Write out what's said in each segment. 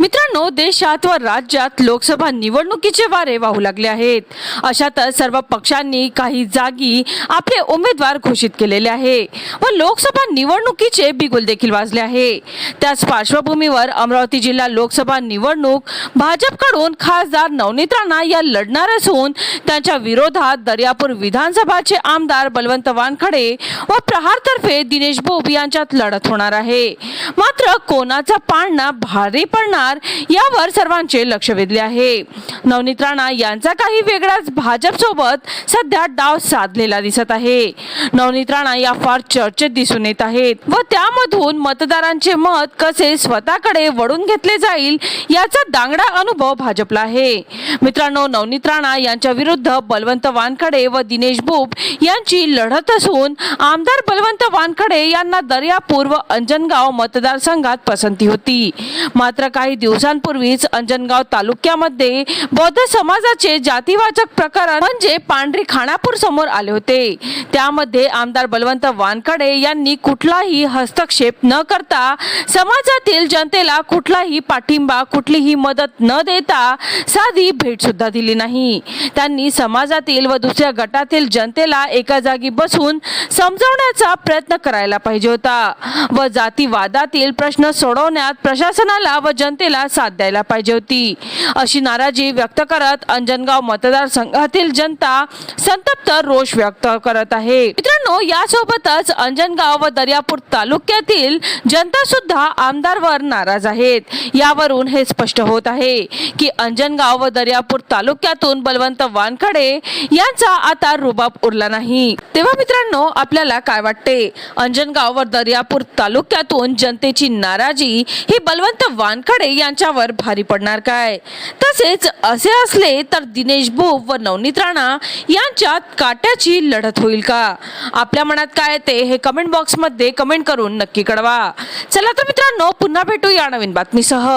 मित्रांनो देशात व राज्यात लोकसभा निवडणुकीचे वारे वाहू लागले आहेत. अशातच सर्व पक्षांनी काही जागी आपले उमेदवार घोषित केलेले आहे व लोकसभा निवडणुकीचे बिगुल देखील वाजले आहे. त्याच पार्श्वभूमीवर अमरावती जिल्हा लोकसभा निवडणूक भाजपकडून खासदार नवनीत राणा या लढणार असून त्यांच्या विरोधात दर्यापूर विधानसभाचे आमदार बलवंत वानखडे व प्रहारतर्फे दिनेश बोब यांच्यात लढत होणार आहे. मात्र कोणाचा पाळणा भारी पडणार यावर सर्वांचे लक्ष वेधले आहे. नवनीत राणा यांचा काही वेगळाच भाजप सोबत सध्या डाव साधलेला दिसत आहे. नवनीत राणा या फार चर्चेत दिसून येत आहेत व त्यामधून मतदारांचे मत कसे स्वतःकडे वळून घेतले जाईल याचा दांगडा अनुभव भाजपला आहे. मित्रांनो नवनीत राणा यांच्या विरुद्ध बलवंत वानखडे व दिनेश बुब यांची लढत असून आमदार बलवंत वानखडे यांना दर्यापूर व अंजनगाव मतदारसंघात पसंती होती. मात्र काही काही दिवसांपूर्वीच अंजनगाव तालुक्यामध्ये बौद्ध समाजाचे जातीवाचक प्रकरण म्हणजे पांढरी खानापूर समोर आले होते. त्यामध्ये आमदार बलवंत वानखडे यांनी कुठलाही हस्तक्षेप न करता समाजातील जनतेला कुठलाही पाठिंबा कुठलीही मदत न देता साधी भेट सुद्धा दिली नाही. त्यांनी समाजातील व दुसऱ्या गटातील जनतेला एका जागी बसून समजवण्याचा प्रयत्न करायला पाहिजे होता. व जातीवादातील प्रश्न सोडवण्यात प्रशासनाला व जन जनतेला साथ द्यायला पाहिजे होती. अशी नाराजी व्यक्त करत अंजनगाव मतदारसंघातील जनता संतप्त रोष व्यक्त करत आहे. मित्रांनो यासोबतच अंजनगाव व दर्यापूर तालुक्यातील जनता सुद्धा आमदारवर नाराज आहेत. यावरून हे स्पष्ट होत आहे की अंजनगाव व दर्यापूर तालुक्यातून बलवंत वानखडे यांचा आता रुबाब उरला नाही. तेव्हा मित्रांनो आपल्याला काय वाटते? अंजनगाव व दर्यापूर तालुक्यातून जनतेची नाराजी ही बलवंत वानखडे यांच्यावर भारी पडणार काय? तसेच असे असले तर दिनेश बोब व नवनीत राणा यांच्यात काट्याची लढत होईल का? आपल्या मनात काय येते हे कमेंट बॉक्समध्ये कमेंट करून नक्की कळवा. चला तर मित्रांनो पुन्हा भेटू या नवीन बातमीसह.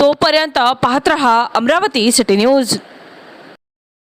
तोपर्यंत पाहत रहा अमरावती सिटी न्यूज